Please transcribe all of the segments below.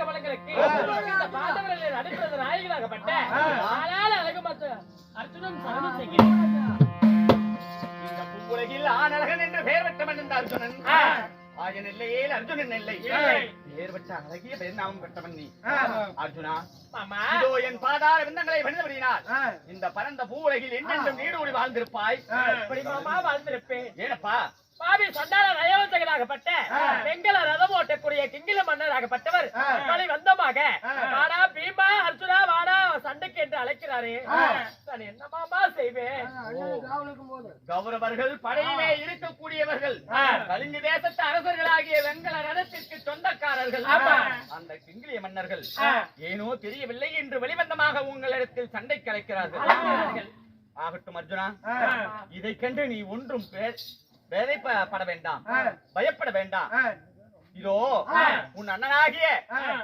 கமலங்களுக்கு இந்த பாதவர்களை நடுக்கிறது நாயகனாகப்பட்ட ஆனால் அழகு இந்த பரந்த பூவுலகில் என்னென்றும் நீடோடி வாழ்ந்திருப்பாய்? வாழ்ந்திருப்பேன். ஏனப்பா? பாவி சண்டால நயவந்தகனாகப்பட்ட பெங்கள ரதம் ஓட்டக்கூடிய கிங்கில மன்னராகப்பட்டவர் ஆ. வாடா பீமா அர்ஜுனா வாடா சண்டைக்கு என்று அழைக்கிறாரு. நான் என்ன மாமா செய்வேன் கௌரவர்கள் படையிலே இருக்கக்கூடியவர்கள். கலிங்கு தேசத்து அரசர்களாகிய வெங்கல ரதத்திற்கு சொந்தக்காரர்கள். அந்த கிங்கிலிய மன்னர்கள். ஏனோ தெரியவில்லை என்று வெளிவந்தமாக உங்களிடத்தில் சண்டை கலைக்கிறார்கள் அழைக்கிறார்கள். ஆகட்டும் அர்ஜுனா. இதை கண்டு நீ ஒன்றும் பே- வேதைப்பட வேண்டாம். பயப்பட வேண்டாம். இதோ. உன் அண்ணனாகிய.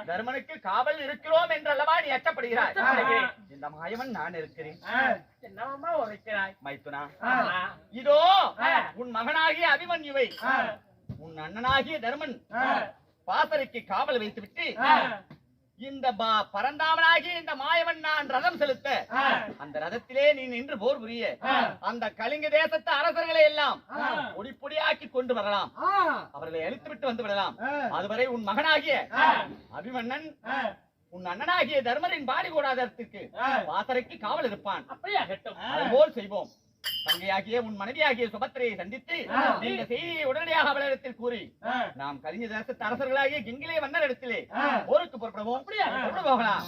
தர்மனுக்கு காவல் இருக்கிறோம் என்றல்லவா நீ அச்சப்படுகிறாய். இந்த மாயவன் நான் இருக்கிறேன் மைத்துனா. இதோ. உன் மகனாகிய அபிமன்யுவை. உன் அண்ணனாகிய தர்மன். பாசறைக்கு காவல் வைத்துவிட்டு ஆ. இந்த ப- பரந்தாமனாகிய இந்த மாயவன் நான் ரதம் செலுத்த. அந்த ரதத்திலே நீ நின்று போர் புரிய. அந்த கலிங்க தேசத்து அரசர்களை எல்லாம் ஆ. பொடி பொடியாக்கி கொண்டு வரலாம். அவர்களை அழித்து விட்டு வந்து விடலாம். அதுவரை உன் மகனாகிய. அபிமன்னன். உன் அண்ணனாகிய தர்மரின் பாடி கூடாதற்கு ஆ. பாசறைக்கு காவல் இருப்பான் அப்படியாகட்டும் அதுபோல் செய்வோம் தங்கையாகிய உன் மனைவியாகிய சுபத்திரையை சந்தித்து. இந்த செய்தியை உடனடியாக அவளிடத்தில் கூறி. நாம் கலிங்க தேசத்து அரசர்களாகிய கிங்கிலே மன்னர் இடத்திலே. போருக்கு புறப்படுவோம் அப்படியா? கொண்டு போகலாம்.